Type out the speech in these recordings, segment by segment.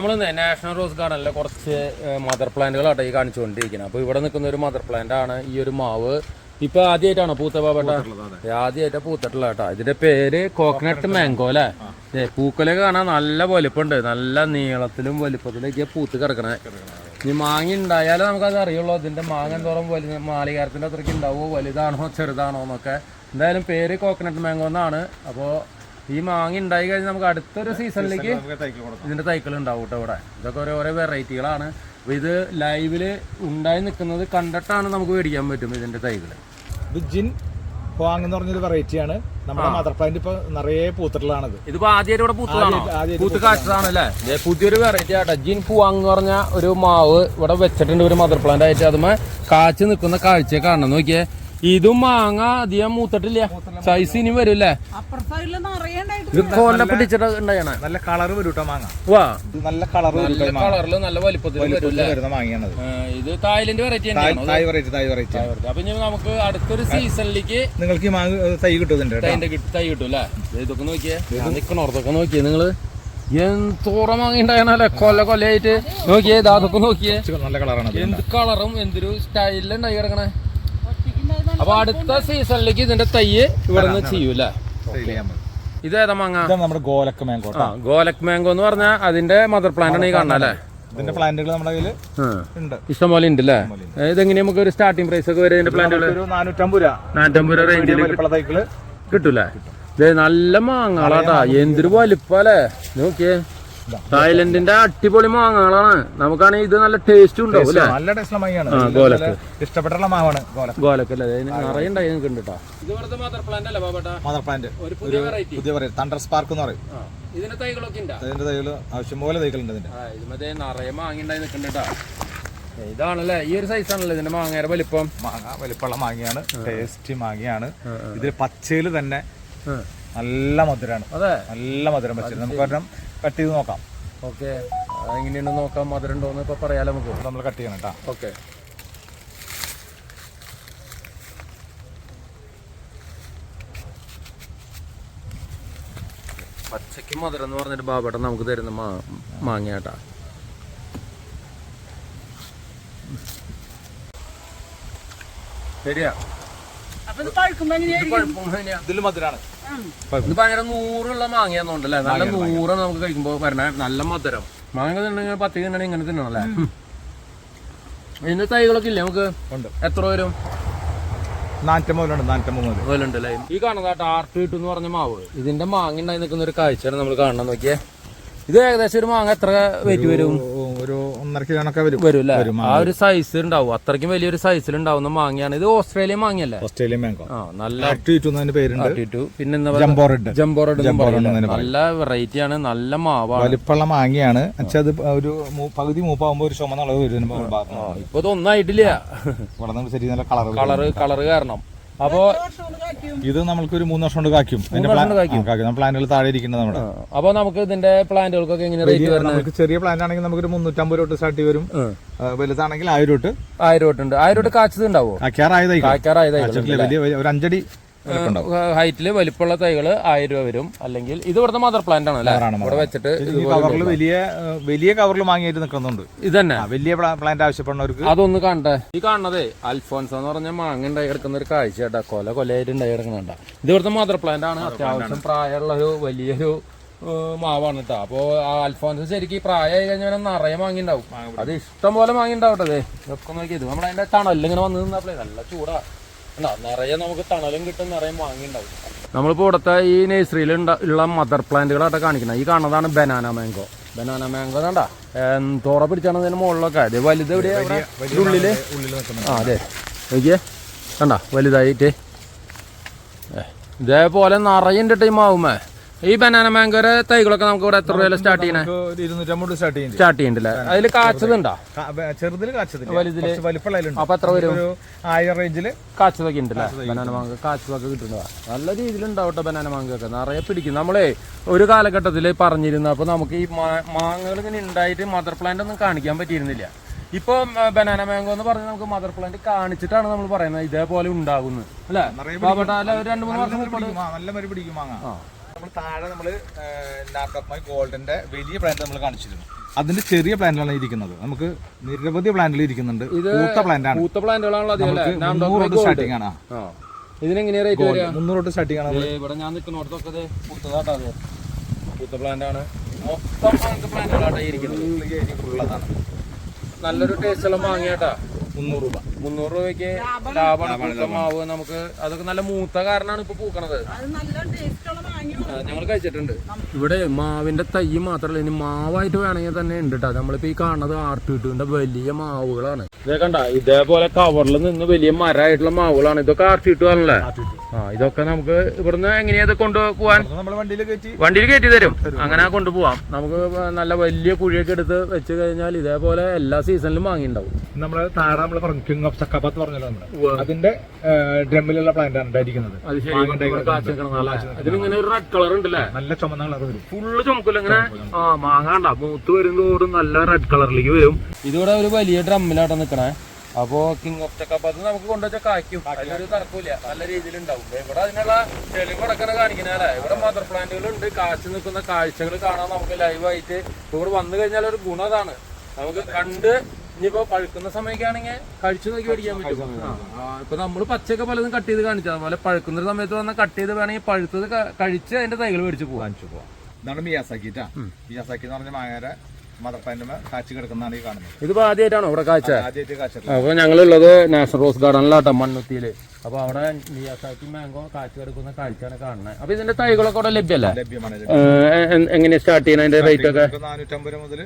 നമ്മൾ national rose ഗാർഡനിലെ കുറച്ച് mother പ്ലാന്റുകളാട്ടോ ഈ കാണിച്ചുകൊണ്ടിരിക്കുന്നത് അപ്പോൾ ഇവിടെ നിൽക്കുന്ന ഒരു മദർ പ്ലാന്റ് ആണ് ഈ ഒരു മാവ്. ഇപ്പൊ ആദ്യമായിട്ടാണോ പൂത്ത പാപ്പട്ട ആദ്യമായിട്ട് പൂത്തിട്ടുള്ള കേട്ടോ. ഇതിന്റെ പേര് കോക്കനട്ട് മാംഗോ അല്ലേ? ദേ, പൂക്കൊലൊക്കെ കാണാൻ നല്ല വലുപ്പമുണ്ട് നല്ല നീളത്തിലും വലുപ്പത്തിലും പൂത്ത് കിടക്കണേ. ഇനി മാങ്ങ ഉണ്ടായാലേ നമുക്കത് അറിയുള്ളൂ. അതിന്റെ മാങ്ങ എന്തോറും വലുത് മാളികാരത്തിന്റെ അത്രയ്ക്ക് ഉണ്ടാവുമോ? വലുതാണോ? ചെറുതാണോ എന്നൊക്കെ. എന്തായാലും പേര് കോക്കനട്ട് മാംഗോ എന്നാണ്. അപ്പോൾ ഈ മാങ്ങ ഉണ്ടായി കഴിഞ്ഞാൽ നമുക്ക് അടുത്തൊരു സീസണിലേക്ക് ഇതിന്റെ തൈക്കൾ ഉണ്ടാവും കേട്ടോ ഇവിടെ. ഇതൊക്കെ ഓരോ ഓരോ വെറൈറ്റികളാണ് അപ്പൊ ഇത് ലൈവിൽ ഉണ്ടായി നിൽക്കുന്നത് കണ്ടിട്ടാണ് നമുക്ക് മേടിക്കാൻ പറ്റും ഇതിന്റെ തൈകൾ ഇത് ജിൻ ഹോങ് എന്ന് പറഞ്ഞൊരു വെറൈറ്റിയാണ് നമ്മുടെ മദർ പ്ലാന്റ് ഇപ്പൊ നിറയെ പൂത്തിട്ടുള്ളതാണത്. ഇതിപ്പോ ആദ്യമായിട്ട് ഇവിടെ പൂത്തതാണോ? പൂത്ത് കാച്ചതാണല്ലേ? ദേ പുതിയൊരു വെറൈറ്റി ആട്ടോ. ജിൻ ഹുവാങ് എന്ന് പറഞ്ഞ ഒരു മാവ് ഇവിടെ വെച്ചിട്ടുണ്ട് ഒരു മദർ പ്ലാന്റ് ആയിട്ട്. അതുമേ കാച്ചു നിൽക്കുന്ന കാഴ്ച കാണണം. നോക്കിയേ. ഇതും മാങ്ങ അധികം മൂത്തിട്ടില്ല. സൈസ് ഇനി വരും അറിയണ്ടായിട്ട് ഇത് കൊല്ല പിടിച്ചിട്ട് ഉണ്ടായണ നല്ല കളർ വരൂട്ടോ മാങ്ങ? വാ. നല്ല കളർ നല്ല കളറിൽ നല്ല വലിപ്പത്തിൽ വരൂല്ലേ? വരുന്ന മാങ്ങയാണത്. ഇത് Thailand variety Thai variety Thai variety അപ്പൊ ഇനി നമുക്ക് അടുത്തൊരു സീസണിലേക്ക് നിങ്ങൾക്ക് ഈ മാങ്ങ തൈ കിട്ടുന്നുണ്ട് കേട്ടോ. തൈന്റെ കിട്ടി തൈ കിട്ടും അല്ലേ? ഇതൊക്കെ നോക്കിയേ. നിക്കണോർത്തൊക്കെ നോക്കിയേ നിങ്ങൾ. മാങ്ങ വാങ്ങിണ്ടായണല്ലേ കൊല്ല കൊല്ലയായിട്ട് നോക്കിയേ ഇതാ അതൊക്കെ നോക്കിയേ. നല്ല കളറാണ് എന്ത് കളറും എന്തൊരു സ്റ്റൈലിലുണ്ടായി കിടക്കണേ. അപ്പൊ അടുത്ത സീസണിലേക്ക് ഇതിന്റെ തൈ ഇവിടെ നിന്ന് ഇത് ഏതാ മാങ്ങ? ഇതാണ് നമ്മുടെ ഗോലക് മാങ്കോ ആ ഗോലക് മാംഗോ എന്ന് പറഞ്ഞാൽ അതിന്റെ മദർ പ്ലാന്റ് ആണ് ഈ കാണുന്നത് അല്ലേ? ഇതിന്റെ പ്ലാന്റുകൾ നമ്മുടെ കയ്യിൽ. ഉണ്ട്. ഇഷ്ടം പോലെ ഉണ്ട് അല്ലേ? ഇതെങ്ങനെ നമുക്ക് ഒരു സ്റ്റാർട്ടിംഗ് പ്രൈസ് ഒക്കെ വരെ ഇതിന്റെ പ്ലാന്റുകൾ ഒരു നാനൂറ്റമ്പത് രൂപ. നാറ്റമ്പത് റേഞ്ചിൽ വലിപ്പമുള്ള തൈകൾ കിട്ടൂലേ ദേ നല്ല മാങ്ങാളാട്ടാ എന്തൊരു വലിപ്പല്ലേ? നോക്കിയേ. തായ്ലൻഡിന്റെ അടിപൊളി മാങ്ങകളാണ്. നമുക്കാണ് ഇത് നല്ല ടേസ്റ്റ് ഉണ്ടാവും നല്ല ടേസ്റ്റുള്ള മാങ്ങയാണ്. ഇഷ്ടപ്പെട്ടുള്ള മാവാണ് ഗോലക്ക്. അല്ലേ? നിറയെ ഉണ്ടായി നിങ്ങൾക്ക് ഉണ്ട് കേട്ടോ ഇത് ഇവിടുത്തെ മദർ പ്ലാന്റ് അല്ലേ ബാബേട്ടാ? മദർ പ്ലാന്റ് ഒരു പുതിയ വെറൈറ്റി പുതിയ പറയും തണ്ടർ സ്പാർക്ക് എന്ന് പറയും. ഇതിന്റെ തൈകളൊക്കെ ഉണ്ട് അതിന്റെ തൈകൾ ആവശ്യം പോലെ തൈകളുണ്ട് ഇതിന്റെ. ഇത് മറ്റേ നിറയെ മാങ്ങ ഉണ്ടായി നിൽക്കുന്നുണ്ട് കേട്ടോ ഇതാണല്ലേ? ഈ ഒരു സൈസ് ആണല്ലേ ഇതിന്റെ മാങ്ങയുടെ വലിപ്പം? മാങ്ങ വലിപ്പമുള്ള മാങ്ങയാണ്. ടേസ്റ്റ് മാങ്ങയാണ്. ഇതിൽ പച്ചയിൽ തന്നെ നല്ല മധുരമാണ് അതെ? നല്ല മധുരം പച്ചരി നമുക്ക് ഒരെണ്ണം കട്ട് ചെയ്ത് നോക്കാം. ഓക്കെ. എങ്ങനെയാണ് നോക്കാം മധുരം ഉണ്ടോന്ന് ഇപ്പൊ പറയാലോ നമുക്ക്. നമ്മൾ കട്ട് ചെയ്യണം കേട്ടോ ഓക്കെ. പച്ചയ്ക്ക് മധുരം എന്ന് പറഞ്ഞിട്ട് ബാബേട്ടൻ നമുക്ക് തരുന്ന മാ മാങ്ങയാട്ടാ. ശരിയാ. ഇതിൽ. ഇതിൽ മധുരമാണ് ഇത് ഭയങ്കര നൂറുള്ള മാങ്ങയാന്നുണ്ടല്ലേ നല്ല നൂറ് നമുക്ക് കഴിക്കുമ്പോ വരണ. നല്ല മധുരം. മാങ്ങ തിന്നുണ്ടെങ്കിൽ പത്ത് തിന്നണെങ്കിൽ ഇങ്ങനെ തിന്നണല്ലേ? ഇതിന്റെ തൈകളൊക്കെ ഇല്ലേ നമുക്ക്? എത്ര വരും? ഈ കാണുന്നതായിട്ട് ആർട്ട് കിട്ടും എന്ന് പറഞ്ഞ മാവ്. ഇതിന്റെ മാങ്ങ ഉണ്ടായി നിൽക്കുന്ന ഒരു കാഴ്ചയാണ് നമ്മൾ കാണണം നോക്കിയേ. ഇത് ഏകദേശം ഒരു മാങ്ങ എത്ര വെയിറ്റ് വരും? ഒന്നര കിലോണൊക്കെ വരും. വരും ആ ഒരു സൈസ് ഉണ്ടാവും അത്രയ്ക്കും വലിയൊരു സൈസിൽ ഉണ്ടാവുന്ന മാങ്ങയാണ്. ഇത് ഓസ്ട്രേലിയൻ മാങ്ങയല്ലേ? Australian mango? ആ നല്ല പേരുണ്ട്. പിന്നെ എന്താ jumbo red jumbo red jumbo red നല്ല വെറൈറ്റി ആണ്. നല്ല മാവാണ്. വലിപ്പമുള്ള മാങ്ങയാണ്. അത് ഒരു പകുതി മൂപ്പാകുമ്പോ ഒരു ചുമന്നുള്ളത് വരും ഇപ്പൊ ഇതൊന്നായിട്ടില്ല വളരെ ശരി നല്ല കളർ കളറ് കാരണം. അപ്പോ ഇത് നമ്മൾക്ക് ഒരു മൂന്ന് വർഷം കൊണ്ട് കാക്കും പ്ലാന്റുകൾ താഴെ ഇരിക്കുന്നത് നമ്മുടെ. അപ്പോൾ അപ്പൊ നമുക്ക് ഇതിന്റെ പ്ലാന്റുകൾക്കൊക്കെ എങ്ങനെ റേറ്റ് വരുന്നത് നമുക്ക് ചെറിയ പ്ലാന്റ് ആണെങ്കിൽ നമുക്ക് ഒരു മുന്നൂറ്റമ്പത് രൂപ സ്റ്റാർട്ട് ചെയ്ത് വരും. വലുതാണെങ്കിൽ ആയിരം രൂപ ആയിരം തൊട്ടുണ്ട് ആയിരം തൊട്ട് കാച്ചത് ഉണ്ടാവോ കാക്കാറായതായി ഒരു അഞ്ചടി ഹൈറ്റിൽ വലിപ്പമുള്ള തൈകൾ ആയിരം രൂപ വരും. അല്ലെങ്കിൽ ഇത് ഇവിടുത്തെ മദർ പ്ലാന്റ് ആണ് ഇവിടെ വെച്ചിട്ട് കവറിൽ വലിയ വലിയ കവറിൽ വാങ്ങിയിട്ട് നിൽക്കുന്നുണ്ട്. ഇത് തന്നെ വലിയ പ്ലാന്റ് ആവശ്യപ്പെടുന്നവർക്ക് അതൊന്ന് കണ്ടേ ഈ കാണണതേ അൽഫോൻസ് എന്ന് പറഞ്ഞ മാങ്ങ ഉണ്ടായി കിടക്കുന്ന ഒരു കാഴ്ച കേട്ടാ. കൊല കൊലയായിട്ട് ഉണ്ടായി കിടക്കുന്നുണ്ട ഇത് ഇവിടുത്തെ മദർ പ്ലാന്റ് ആണ്. അത്യാവശ്യം പ്രായമുള്ള ഒരു വലിയൊരു മാവാണ് കേട്ടോ. അപ്പോ ആ അൽഫോൻസ് ശരിക്കും പ്രായമായി കഴിഞ്ഞാൽ നിറയെ മാങ്ങിണ്ടാവും അത് ഇഷ്ടം പോലെ മാങ്ങിണ്ടാവട്ടെ ദേ. ഇതൊക്കെ നോക്കി ഇത് നമ്മുടെ അതിന്റെ തണലിങ്ങനെ വന്ന് നിന്നപ്പോഴേ നല്ല ചൂടാ? നിറയെ നമുക്ക് തണലും കിട്ടും നിറയെ മാങ്ങിണ്ടാവും നമ്മളിപ്പോ ഇവിടുത്തെ ഈ നഴ്സറിയിൽ ഉള്ള മദർ പ്ലാന്റുകളായിട്ട് കാണിക്കുന്നത്. ഈ കാണുന്നതാണ് ബനാന മാംഗോ ബനാന മാംഗോ എന്താ തോറ പിടിച്ചാണ് അതിന് മുകളിലൊക്കെ. അത് വലുത് എവിടെയാ ഇവിടെ? ഉള്ളിൽ? ഉള്ളിൽ ആ അതെ. നോക്കിയേ. കണ്ട? വലുതായിട്ട്. ഇതേപോലെ നിറയുണ്ട് ടൈം ആവുമേ ഈ ബനാന മാങ്കോയുടെ തൈകളൊക്കെ നമുക്ക് ഇവിടെ എത്ര രൂപ സ്റ്റാർട്ട് ചെയ്യണേ? ഇരുന്നൂറ്റമ്പത് സ്റ്റാർട്ട് ചെയ്യും സ്റ്റാർട്ട് ചെയ്യണ്ടല്ലേ? അതിൽ കാച്ചതുണ്ടോ? ചെറുതിൽ കാച്ചതിൽ വലിപ്പമുള്ള അപ്പൊ എത്ര വരും? ആയിരം റേഞ്ചിൽ കാച്ചതൊക്കെ ഉണ്ടല്ലേ? ബനാന മാങ്ക കാച്ചതൊക്കെ കിട്ടുന്നതാ നല്ല രീതിയിൽ ഉണ്ടാവട്ടെ ബനാന മാങ്കൊക്കെ നിറയെ പിടിക്കും. നമ്മളെ ഒരു കാലഘട്ടത്തിൽ പറഞ്ഞിരുന്ന അപ്പൊ നമുക്ക് ഈ മാങ്ങകൾ ഇങ്ങനെ ഉണ്ടായിട്ട് മദർ പ്ലാന്റ് ഒന്നും കാണിക്കാൻ പറ്റിയിരുന്നില്ല. ഇപ്പൊ ബനാന മാംഗോ എന്ന് പറഞ്ഞ് നമുക്ക് മദർ പ്ലാന്റ് കാണിച്ചിട്ടാണ് നമ്മൾ പറയുന്നത് ഇതേപോലെ ഉണ്ടാകുന്നത് അല്ലെ? രണ്ടു മൂന്ന് വർഷം നല്ല മരി പിടിക്കും മാങ്ങ. നമ്മൾ താഴെ നമ്മൾ ലാപ്ടോപ്പ് ആയി ഗോൾഡിന്റെ വലിയ പ്ലാന്റ് നമ്മൾ കാണിച്ചിരുന്നു. അതിന്റെ ചെറിയ പ്ലാന്റിലാണ് ഇരിക്കുന്നത്. നമുക്ക് നിരവധി പ്ലാന്റുകൾ ഇരിക്കുന്നുണ്ട്. പൂത്ത പ്ലാന്റ് ആണ്. പൂത്ത പ്ലാന്റുകളാണല്ലോ സ്റ്റാർട്ടിംഗ് ആണ്. ഇതിനെങ്ങനെയാ റേറ്റ് വരിക? മുന്നൂറ് തൊട്ട് സ്റ്റാർട്ടിംഗ് ആണ് ഇവിടെ ഞാൻ നിൽക്കുന്നിടത്തൊക്കെ പൂത്തതാട്ടാ അതെ. പൂത്ത പ്ലാന്റ് ആണ്. മൊത്തം പ്ലാന്റുകളാട്ടാ ഇരിക്കുന്നത്. ഉള്ളതാണ്. നല്ലൊരു ടേസ്റ്റുള്ള മാങ്ങയാട്ടാ മുന്നൂറ് രൂപ. മുന്നൂറ് രൂപയ്ക്ക് ലാഭമാണ് മാവ് നമുക്ക് അതൊക്കെ നല്ല മൂത്ത കാരണമാണ് ഇപ്പൊ പൂക്കണത്. ഞങ്ങൾ കഴിച്ചിട്ടുണ്ട്. ഇവിടെ മാവിന്റെ തൈ മാത്രമല്ല ഇനി മാവായിട്ട് വേണമെങ്കിൽ തന്നെ ഉണ്ട് കേട്ടോ നമ്മളിപ്പോ ഈ കാണുന്നത് ആർട്ടിട്ടുവിന്റെ വലിയ മാവുകളാണ്. ഇതേ കണ്ട ഇതേപോലെ കവറിൽ നിന്ന് വലിയ മരമായിട്ടുള്ള മാവുകളാണ്. ഇതൊക്കെ ആർട്ടിട്ടു ആണല്ലേ? ആ ഇതൊക്കെ നമുക്ക് ഇവിടുന്ന് എങ്ങനെയാ ഇത് കൊണ്ടുപോവാൻ നമ്മൾ വണ്ടിയിൽ കയറ്റി. വണ്ടിയിൽ കയറ്റി തരും. അങ്ങനെ കൊണ്ടുപോവാം നമുക്ക് നല്ല വലിയ കുഴിയൊക്കെ എടുത്ത് വെച്ച് കഴിഞ്ഞാൽ ഇതേപോലെ എല്ലാ സീസണിലും വാങ്ങിണ്ടാവും. നമ്മൾ താഴെ നമ്മൾ പറഞ്ഞു കിങ് ഓഫ് ചക്കാപ്പാത്ത് പറഞ്ഞല്ലോ നമ്മൾ. അതിന്റെ ഡ്രമ്മിലുള്ള പ്ലാന്റ് ആണ് ഉണ്ടായിരിക്കുന്നത്. ഇതിലിങ്ങനെ ഒരു റെഡ് കളർ ഉണ്ടല്ലേ? നല്ല ചുമന്ന കളർ വരും. ഫുള്ള് ചുമക്കില്ല ഇങ്ങനെ? ആ മാങ്ങാണ്ട മൂത്ത് വരുന്നതോറും നല്ല റെഡ് കളറിലേക്ക് വരും. ഇതിവിടെ ഒരു വലിയ ഡ്രമ്മിലാട്ടോ നിക്കണേ. അപ്പോ കിങ് ഓഫ് ചക്കപ്പാത്ത് നമുക്ക് കൊണ്ടുവച്ച കായ്ക്കും. അതിലൊരു തർക്കമില്ല നല്ല രീതിയിൽ ഉണ്ടാവും. ഇവിടെ അതിനുള്ള തെളിവ് കൊടുക്കണ കാണിക്കുന്നല്ലേ ഇവിടെ മദർ പ്ലാന്റുകൾ ഉണ്ട്. കാച്ചു നിൽക്കുന്ന കാഴ്ചകൾ കാണാൻ നമുക്ക് ലൈവായിട്ട് ഇവിടെ വന്നു കഴിഞ്ഞാൽ ഒരു ഗുണം അതാണ്. നമുക്ക് കണ്ട് ഇനിയിപ്പോ പഴുക്കുന്ന സമയക്കാണെങ്കിൽ കഴിച്ചു നോക്കി പഠിക്കാൻ പറ്റും. ഇപ്പൊ നമ്മൾ പച്ചയൊക്കെ പലതും കട്ട് ചെയ്ത് കാണിച്ചു. അതുപോലെ പഴുക്കുന്ന ഒരു സമയത്ത് വന്നാൽ കട്ട് ചെയ്ത് വേണമെങ്കിൽ പഴുത്തത് കഴിച്ച് അതിന്റെ തൈകൾ മേടിച്ച് പോകാൻ പോവാം. ഇതാണ് മിയാസാക്കിട്ടാ. മിയാസാക്കി എന്ന് പറഞ്ഞ മാങ്ങര മദർ പ്ലാന്റുമേ കാച്ചി കിടക്കുന്നതാണ് ഈ കാണുന്നത്. ഇതിപ്പോ ആദ്യമായിട്ടാണോ ഇവിടെ കാഴ്ച? ആദ്യമായിട്ട് കാച്ചിട്ടുള്ളത് അപ്പൊ ഞങ്ങളുള്ളത് നാഷണൽ റോസ് ഗാർഡനിലാട്ടോ മണ്ണുത്തിയിൽ. അപ്പൊ അവിടെ മിയാസാക്കി മാംഗോ കാച്ചു കിടക്കുന്ന കാഴ്ചയാണ് കാണുന്നത്. അപ്പൊ ഇതിന്റെ തൈകളൊക്കെ അവിടെ ലഭ്യല്ലേ ലഭ്യമാണ് എങ്ങനെയാ സ്റ്റാർട്ട് ചെയ്യുന്ന അതിന്റെ റേറ്റ് ഒക്കെ? നാനൂറ്റമ്പത് മുതൽ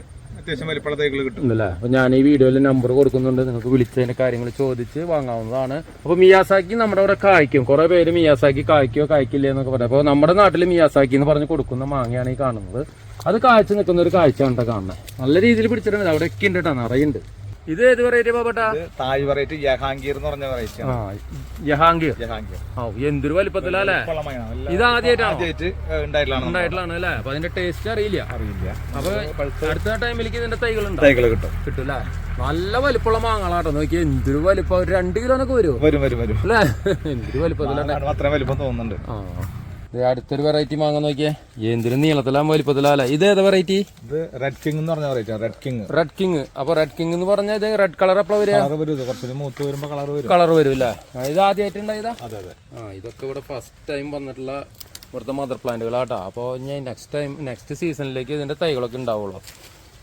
അത്യാവശ്യം വലിപ്പമുള്ള കിട്ടും. ഉണ്ടല്ലേ? അപ്പൊ ഞാൻ ഈ വീഡിയോയിൽ നമ്പർ കൊടുക്കുന്നുണ്ട്. നിങ്ങൾക്ക് വിളിച്ചതിന്റെ കാര്യങ്ങൾ ചോദിച്ച് വാങ്ങാവുന്നതാണ്. അപ്പൊ മിയാസാക്കി നമ്മുടെ അവിടെ കായ്ക്കും. കുറെ പേര് മിയാസാക്കി കായ്ക്കോ കായ്ക്കില്ല എന്നൊക്കെ പറയാം. അപ്പൊ നമ്മുടെ നാട്ടിൽ മിയാസാക്കി എന്ന് പറഞ്ഞ് കൊടുക്കുന്ന മാങ്ങയാണ് ഈ കാണുന്നത്. അത് കാഴ്ച നിൽക്കുന്ന ഒരു കാഴ്ച കണ്ട കാണുന്നത്. നല്ല രീതിയിൽ പിടിച്ചിട്ടുണ്ട്. അവിടെ ഒക്കെ ഉണ്ട് കേട്ടോ. നിറയുണ്ട്. ഇത് ഏത് വെറൈറ്റി പാപ്പട്ടാ താഴ് തായ് വെറൈറ്റി ജഹാംഗീർ എന്ന് പറഞ്ഞ വെറൈറ്റി ജഹാംഗീർ. ജഹാംഗീർ. ഓ എന്തൊരു വലിപ്പത്തിലല്ലേ ഇത് ആദ്യമായിട്ടാണ് ഉണ്ടായിട്ടുള്ളതാണ് അല്ലേ? അപ്പൊ അതിന്റെ ടേസ്റ്റ് അറിയില്ല. അറിയില്ല. അപ്പൊ അടുത്ത ടൈമിലേക്ക് ഇതിന്റെ തൈകൾ തൈകൾ കിട്ടും. കിട്ടൂല നല്ല വലിപ്പമുള്ള മാങ്ങളാട്ടോ നോക്കി എന്തൊരു വലിപ്പം. രണ്ട് കിലോനൊക്കെ വരുമോ വരും വരും വരും. അല്ലേ? എന്തൊരു വലിപ്പത്തിലാണ് അത്ര വലിപ്പം തോന്നുന്നുണ്ട്. ആ. അടുത്തൊരു വെറൈറ്റി മാങ്ങ നോക്കിയേ. എന്തിനും നീളത്തിലാ വലിപ്പത്തിലാ അല്ലേ ഇത് ഏതാ വെറൈറ്റി ഇത് റെഡ് കിങ് എന്ന് പറഞ്ഞ variety red king red king അപ്പൊ റെഡ് കിങ് എന്ന് പറഞ്ഞാൽ ഇത് റെഡ് കളർ എപ്പോഴാ വരിക? കുറച്ചൊരു മൂത്ത് വരുമ്പോ കളർ വരും. കളർ വരും അല്ലേ ആ, ഇത് ആദ്യമായിട്ടുണ്ടായതാ അതെ അതെ. ആ ഇതൊക്കെ ഇവിടെ ഫസ്റ്റ് ടൈം വന്നിട്ടുള്ള ഇവിടുത്തെ മദർ പ്ലാന്റുകളാട്ടോ അപ്പോൾ ഞാൻ നെക്സ്റ്റ് ടൈം നെക്സ്റ്റ് സീസണിലേക്ക് ഇതിന്റെ തൈകളൊക്കെ ഉണ്ടാവുള്ളൂ.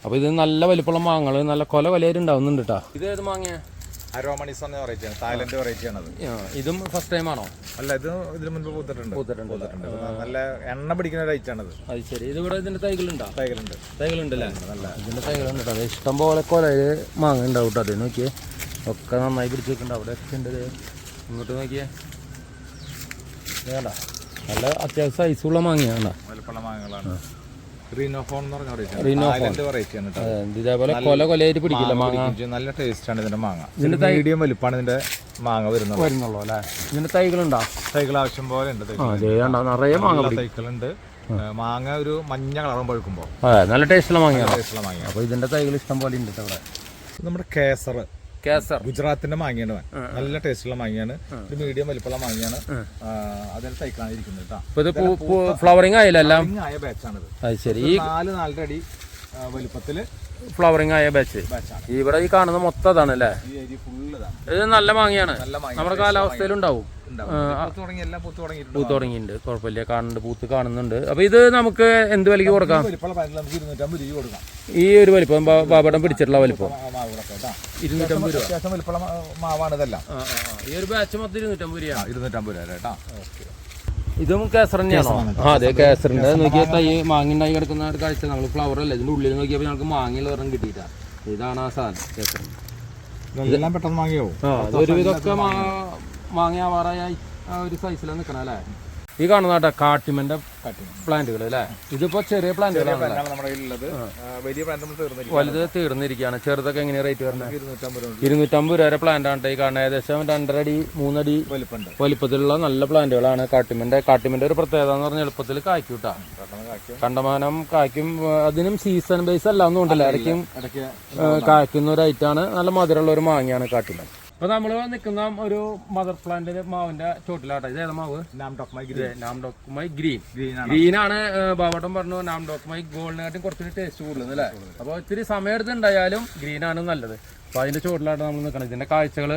അപ്പോൾ ഇത് നല്ല വലിപ്പമുള്ള മാങ്ങകൾ നല്ല കൊല കൊലയായിട്ട് ഉണ്ടാവുന്നുണ്ട് കേട്ടോ ഇത് ഏത് മാങ്ങ അരോമണീസ് എന്ന വെറൈറ്റി ആണ്. തായ്ലൻഡ് വെറൈറ്റി ഇതും ഫസ്റ്റ് ടൈം ആണോ? അല്ല ഇത് ഇതിന് മുൻപ് പൂത്തിട്ടുണ്ട്. നല്ല എണ്ണ പിടിക്കുന്ന ഒരു ഐറ്റം ആണത്. അത് ശരി. ഇത് ഇവിടെ ഇതിന്റെ തൈകളുണ്ടോ? തൈകളുണ്ട്. തൈകളുണ്ടല്ലേ നല്ല ഇതിന്റെ തൈകളുണ്ട് അത് ഇഷ്ടം പോലെ കൊലയിൽ മാങ്ങ ഉണ്ടാവും കേട്ടോ. അത് നോക്കിയേ. ഒക്കെ നന്നായി പിടിച്ചു വെക്കുന്നുണ്ട് അവിടെ ഒക്കെ ഉണ്ട് ഇങ്ങോട്ട് നോക്കിയേ. വേണ്ട നല്ല അത്യാവശ്യം സൈസുള്ള മാങ്ങയാണ്. വലിപ്പമുള്ള മാങ്ങകളാണ്. റീനോഫോൺ എന്ന് പറഞ്ഞ വെറൈറ്റി ആണ്. കേട്ടോ. ഇതേപോലെ കൊല കൊലയായിട്ട് പിടിക്കില്ല മാങ്ങ നല്ല ടേസ്റ്റ് ആണ് ഇതിന്റെ മാങ്ങ. ഇതിന്റെ മീഡിയം വലിപ്പാണ് ഇതിന്റെ മാങ്ങ വരുന്നത്. വരുന്നുള്ളൂ അല്ലേ? ഇതിന്റെ തൈകളുണ്ടോ? തൈകൾ ആവശ്യം പോലെ ഉണ്ട് നിറയെ മാങ്ങ തൈകളുണ്ട്. മാങ്ങ ഒരു മഞ്ഞ കളറും പഴുക്കുമ്പോ. അതെ നല്ല ടേസ്റ്റുള്ള മാങ്ങ ടേസ്റ്റുള്ള മാങ്ങ അപ്പൊ ഇതിന്റെ തൈകൾ ഇഷ്ടം പോലെ ഉണ്ട് ഇവിടെ. നമ്മുടെ കേസർ കേസർ. ഗുജറാത്തിന്റെ മാങ്ങയാണ്. നല്ല ടേസ്റ്റുള്ള മാങ്ങയാണ്. ഇത് മീഡിയം വലിപ്പമുള്ള മാങ്ങയാണ്. അതിൽ തൈക്കാണ് ഇരിക്കുന്നത് കേട്ടോ ഫ്ലവറിങ് ആയില്ല എല്ലാം? ആയ ബാച്ചാണിത് അത് ശരി. ഈ നാല് നാലര അടി വലിപ്പത്തിൽ ഫ്ലവറിങ് ആയ ബാച്ച് ഇവിടെ ഈ കാണുന്ന മൊത്തം അതാണ് അല്ലേ ഇത് നല്ല മാങ്ങയാണ്. നമ്മുടെ കാലാവസ്ഥയിലുണ്ടാവും. ഉണ്ടാവും പൂത്ത് തുടങ്ങിയിട്ടുണ്ട്. കുഴപ്പമില്ല. കാണുന്നുണ്ട് പൂത്ത് കാണുന്നുണ്ട്. അപ്പൊ ഇത് നമുക്ക് എന്ത് വിലക്ക് കൊടുക്കാം? ഈ ഒരു വലിപ്പം ബാബടം പിടിച്ചിട്ടുള്ള വലിപ്പം. ഇരുന്നൂറ്റമ്പത് രൂപ. അത്യാവശ്യം വലിപ്പമുള്ള മാവാണ് ഇതെല്ലാം. ഈ ഒരു ബാച്ച് മൊത്തം ഇരുന്നൂറ്റമ്പത് രൂപ ഇരുന്നൂറ്റമ്പത് രൂപ കേട്ടോ. ഇതും കേസർ തന്നെയാണോ ആ അതെ കേസറിന്റെ. നോക്കിയ തൈ മാങ്ങിണ്ടായി കിടക്കുന്ന ഒരു കാഴ്ച നമ്മൾ ഫ്ലവർ അല്ലേ? ഇതിന്റെ ഉള്ളിൽ നോക്കിയപ്പോൾ ഞങ്ങൾക്ക് മാങ്ങയിൽ ഒരെണ്ണം കിട്ടിയിട്ടാ. ഇതാണ് ആ സാധനം കേസറിന് എല്ലാം പെട്ടെന്ന് വാങ്ങിയാവും ആ ഒരുവിധമൊക്കെ മാങ്ങയാവാറായ ഒരു സൈസിലാണ് നിൽക്കണം അല്ലേ? ഈ കാണുന്ന കേട്ടോ കാട്ടിമന്റെ പ്ലാന്റുകൾ അല്ലേ? ഇതിപ്പോ ചെറിയ പ്ലാന്റുകളാണ് വലുത് തീർന്നിരിക്കുകയാണ്. ചെറുതൊക്കെ എങ്ങനെയാ റേറ്റ് വരുന്നത്? ഇരുന്നൂറ്റമ്പത് രൂപ വരെ പ്ലാന്റ് ആണ് ഈ കാണുന്നത്. ഏകദേശം രണ്ടരടി മൂന്നടി വലിപ്പത്തിലുള്ള നല്ല പ്ലാന്റുകളാണ് കാട്ടിമന്റെ. കാട്ടിമന്റെ ഒരു പ്രത്യേകത എന്ന് പറഞ്ഞാൽ എളുപ്പത്തിൽ കായ്ക്കൂട്ടാ കണ്ടമാനം കായ്ക്കും. അതിനും സീസൺ ബേസ് അല്ല ഒന്നും ഉണ്ടല്ലോ ഇടയ്ക്കും കായ്ക്കുന്ന ഒരു ഐറ്റാണ് നല്ല മധുരമുള്ള ഒരു മാങ്ങയാണ് കാട്ടിമൻ. അപ്പൊ നമ്മൾ നിൽക്കുന്ന ഒരു മദർ പ്ലാന്റിന്റെ മാവിന്റെ ചോട്ടിലാട്ടോ. ഇത് ഏതാ മാവ് നാം ഡോക്മൈ ഗ്രീൻ ഗ്രീൻ ആണ്. ബാബട്ടം പറഞ്ഞു നാം ഡോക്കുമായി ഗോൾഡിനെക്കാട്ടും കുറച്ചുകൂടി ടേസ്റ്റ് കൂടുതൽ അല്ലേ? അപ്പോൾ ഇത്തിരി സമയം എടുത്തുണ്ടായാലും ഗ്രീൻ ആണ് നല്ലത്. അപ്പോൾ അതിന്റെ ചോട്ടിലാണ് നമ്മൾ നിൽക്കുന്നത് ഇതിന്റെ കാഴ്ചകൾ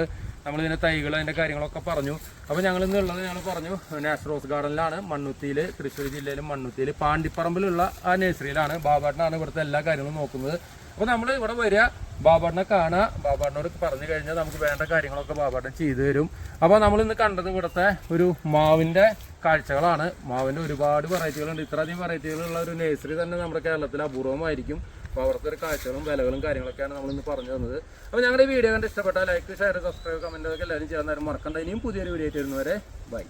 നമ്മൾ ഇതിന്റെ തൈകൾ അതിന്റെ കാര്യങ്ങളൊക്കെ പറഞ്ഞു. അപ്പോൾ ഞങ്ങൾ ഇന്ന് ഉള്ളത് ഞങ്ങൾ പറഞ്ഞു നാഷണൽ റോസ് ഗാർഡനിലാണ് മണ്ണുത്തിയിൽ തൃശ്ശൂർ ജില്ലയിലും മണ്ണുത്തിയിൽ പാണ്ടിപ്പറമ്പിലുള്ള ആ നഴ്സറിയിലാണ് ബാബാട്ടനാണ് ഇവിടുത്തെ എല്ലാ കാര്യങ്ങളും നോക്കുന്നത്. അപ്പോൾ നമ്മൾ ഇവിടെ വരിക. ബാബാടിനെ കാണുക. ബാബാടിനോട് പറഞ്ഞു കഴിഞ്ഞാൽ നമുക്ക് വേണ്ട കാര്യങ്ങളൊക്കെ ബാബാടിനെ ചെയ്തു തരും. അപ്പോൾ നമ്മൾ ഇന്ന് കണ്ടത് ഇവിടുത്തെ ഒരു മാവിന്റെ കാഴ്ചകളാണ്. മാവിന്റെ ഒരുപാട് വെറൈറ്റികളുണ്ട് ഇത്രയധികം വെറൈറ്റികളുള്ള ഒരു നേഴ്സറി തന്നെ നമ്മുടെ കേരളത്തിൽ അപൂർവമായിരിക്കും. അപ്പോൾ അവിടുത്തെ ഒരു കാഴ്ചകളും വിലകളും കാര്യങ്ങളൊക്കെയാണ് നമ്മൾ ഇന്ന് പറഞ്ഞു തന്നത്. അപ്പോൾ ഞങ്ങളുടെ ഈ വീഡിയോ കണ്ട് ഇഷ്ടപ്പെട്ടാൽ ലൈക്ക് ഷെയർ സബ്സ്ക്രൈബ് കമന്റ് ഒക്കെ എല്ലാവരും ചെയ്യാൻ നേരം മറക്കണ്ട. ഇനിയും പുതിയൊരു വീഡിയോ ആയിട്ട് വരുന്നവരെ ബൈ